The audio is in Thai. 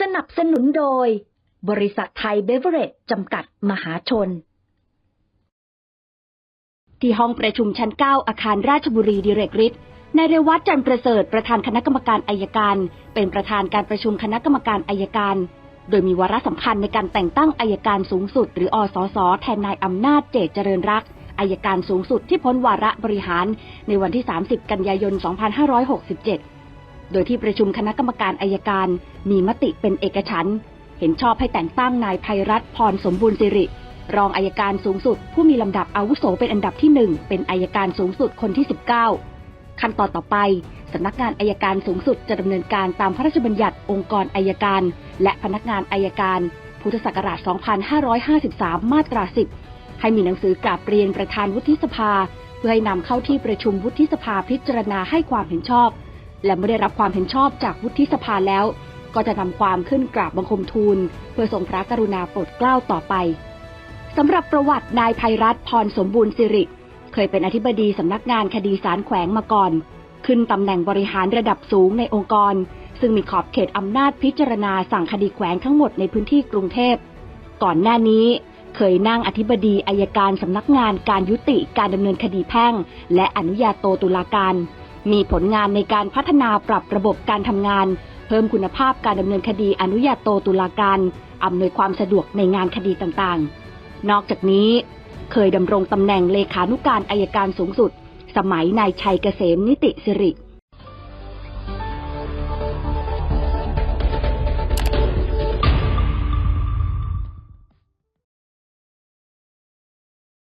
สนับสนุนโดย บริษัทไทยเบเวอเรจจำกัดมหาชน ที่ห้องประชุมชั้น 9 อาคารราชบุรีดิเรกฤทธิ์นายเรวัตจันประเสริฐประธานคณะกรรมการอายการ เป็นประธานการประชุมคณะกรรมการอายการ โดยมีวาระสำคัญในการแต่งตั้งอายการสูงสุด หรืออสสแทนนายอำนาจเจตเจริญรักษอายการสูงสุดที่พ้นวาระบริหาร ในวันที่ 30 กันยายน 2567 โดยที่ประชุมคณะกรรมการอายการมีมติเป็นเอกฉันเห็นชอบให้แต่งตั้งนายภัยรัตพรสมบูรณ์สิริ รองอายการสูงสุด ผู้มีลำดับอาวุโสเป็นอันดับที่หนึ่งเป็นอายการสูงสุดคนที่ 19 ขั้นตอนต่อไปสำนักงานอายการสูงสุดจะดำเนินการตามพระราชบัญญัติองค์กรอายการ และพนักงานอายการ พุทธศักราช 2553 มาตรา 10 ให้มีหนังสือกราบเรียนประธานวุฒิสภา เพื่อให้นำเข้าที่ประชุมวุฒิสภาพิจารณาให้ความเห็นชอบ และไม่ได้รับความเห็นชอบจากวุฒิสภาแล้ว ก็จะนำความขึ้นกราบบังคมทูล เพื่อทรงพระกรุณาโปรดเกล้าต่อไปสำหรับประวัตินายภัยรัตพรสมบูรณ์สิริ เคยเป็นอธิบดีสำนักงานคดีสารแขวงมาก่อน ขึ้นตำแหน่งบริหารระดับสูงในองค์กร ซึ่งมีขอบเขตอำนาจพิจารณาสั่งคดีแขวงทั้งหมดในพื้นที่กรุงเทพ ก่อนหน้านี้เคยนั่งอธิบดีอายการสำนักงานการยุติการดำเนินคดีแพ่ง และอนุญาโตตุลาการ มีผลงานในการพัฒนาปรับระบบการทำงาน เพิ่มคุณภาพการดำเนินคดีอนุญาโตตุลาการอำนวยความสะดวกในงานคดีต่างๆ นอกจากนี้ เคยดำรงตำแหน่งเลขานุการอายการสูงสุด สมัยนายชัยเกษมนิติสิริ